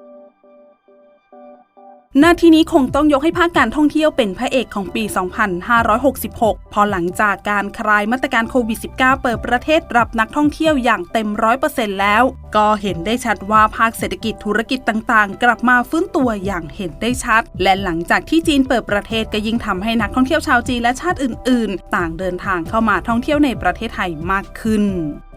うん。 นาทีนี้คงต้องยกให้ภาคการท่องเที่ยวเป็นพระเอกของปี 2566 พอหลังจากการคลายมาตรการโควิด -19 เปิดประเทศรับนักท่องเที่ยวอย่างเต็มร้อยเปอร์เซ็นต์แล้ว ก็เห็นได้ชัดว่าภาคเศรษฐกิจธุรกิจต่างๆ กลับมาฟื้นตัวอย่างเห็นได้ชัด และหลังจากที่จีนเปิดประเทศก็ยิ่งทำให้นักท่องเที่ยวชาวจีนและชาติอื่น ๆ ต่างเดินทางเข้ามาท่องเที่ยวในประเทศไทยมากขึ้น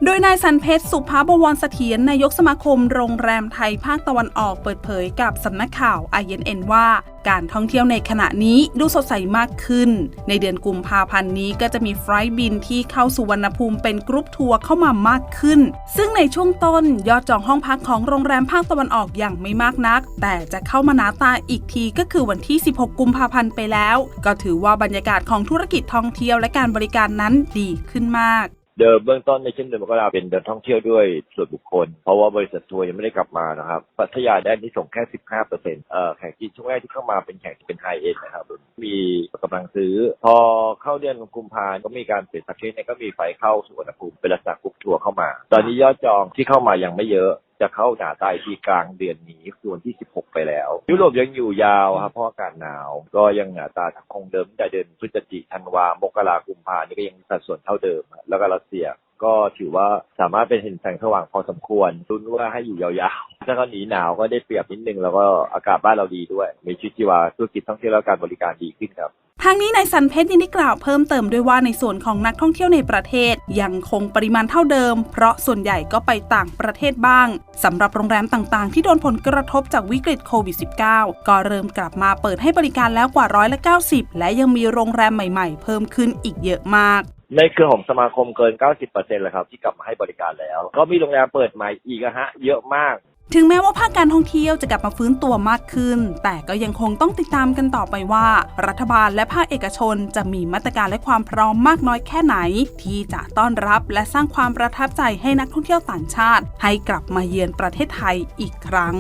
โดยนายสันเพชรสุภาบวรเสถียรนายกสมาคมโรงแรมไทยภาคตะวันออกเปิดเผยกับสำนักข่าว INN ว่าการท่องเที่ยวในขณะนี้ดูสดใสมากขึ้น ในเดือนกุมภาพันธ์นี้ก็จะมีไฟล์บินที่เข้าสุวรรณภูมิเป็นกรุ๊ปทัวร์เข้ามามากขึ้น ซึ่งในช่วงต้นยอดจองห้องพักของโรงแรมภาคตะวันออกอย่างไม่มากนัก แต่จะเข้ามาหนาตาอีกทีก็คือวันที่ 16 กุมภาพันธ์ไปแล้ว ก็ถือว่าบรรยากาศของธุรกิจท่องเที่ยวและการบริการนั้นดีขึ้นมาก เดิมเบื้องต้นในช่นเดือนมกราเป็นเดินท่องเที่ยวด้วยส่วนบุคคล เพราะว่าบริษัททัวร์ยังไม่ได้กลับมานะครับพัทยาได้ที่ส่งแค่ 15เปอร์เซ็นต์เอ่อแขกจีนช่วงแรกที่เข้ามาเป็นแขกที่เป็นไฮเอ็นนะครับมีกำลังซื้อ พอเข้าเดือนกุมภาพันธ์ก็มีการเปลี่ยนสักเช่นเนี่ก็มีไฟเข้าสุวรรณภูมิเป็นลักษณะกรุ๊ปทัวร์เข้ามา ตอนนี้ยอดจองที่เข้ามายังไม่เยอะจะเข้าหนาตายที่กลางเดือนนี้คือวันที่ 16 ไปแล้ว ยุโรปยังอยู่ยาวครับเพราะอากาศหนาว ก็ยังหนาตาคงเดิมแต่เดือนพฤศจิกธันวามกรากุมภานี่ก็ยังสัดส่วนเท่าเดิม แล้วก็รัสเซีย ก็ถือว่าสามารถเป็นเห็นแสงสว่างพอสมควรรุ้นว่าให้อยู่ยาวๆ ถ้าเขาหนีหนาวก็ได้เปรียบนิดนึง แล้วก็อากาศบ้านเราดีด้วย มีชีวิตชีวาธุรกิจท่องเที่ยวและการบริการดีขึ้นครับทางนี้นายสันเพชรยังได้กล่าวเพิ่มเติมด้วยว่าในส่วนของนักท่องเที่ยวในประเทศ ยังคงปริมาณเท่าเดิม เพราะส่วนใหญ่ก็ไปต่างประเทศบ้างสำหรับโรงแรมต่างๆ ที่โดนผลกระทบจากวิกฤตโควิด -19 ก็เริ่มกลับมาเปิดให้บริการแล้วกว่าร้อยละ90 และยังมีโรงแรมใหม่ๆ เพิ่มขึ้นอีกเยอะมาก ในเครือของสมาคมเกิน 90%เลยครับที่กลับมาให้บริการแล้ว ก็มีโรงแรมเปิดใหม่อีกอะฮะเยอะมาก ถึงแม้ว่าภาคการท่องเที่ยวจะกลับมาฟื้นตัวมากขึ้น แต่ก็ยังคงต้องติดตามกันต่อไปว่า รัฐบาลและภาคเอกชนจะมีมาตรการและความพร้อมมากน้อยแค่ไหน ที่จะต้อนรับและสร้างความประทับใจให้นักท่องเที่ยวต่างชาติ ให้กลับมาเยือนประเทศไทยอีกครั้ง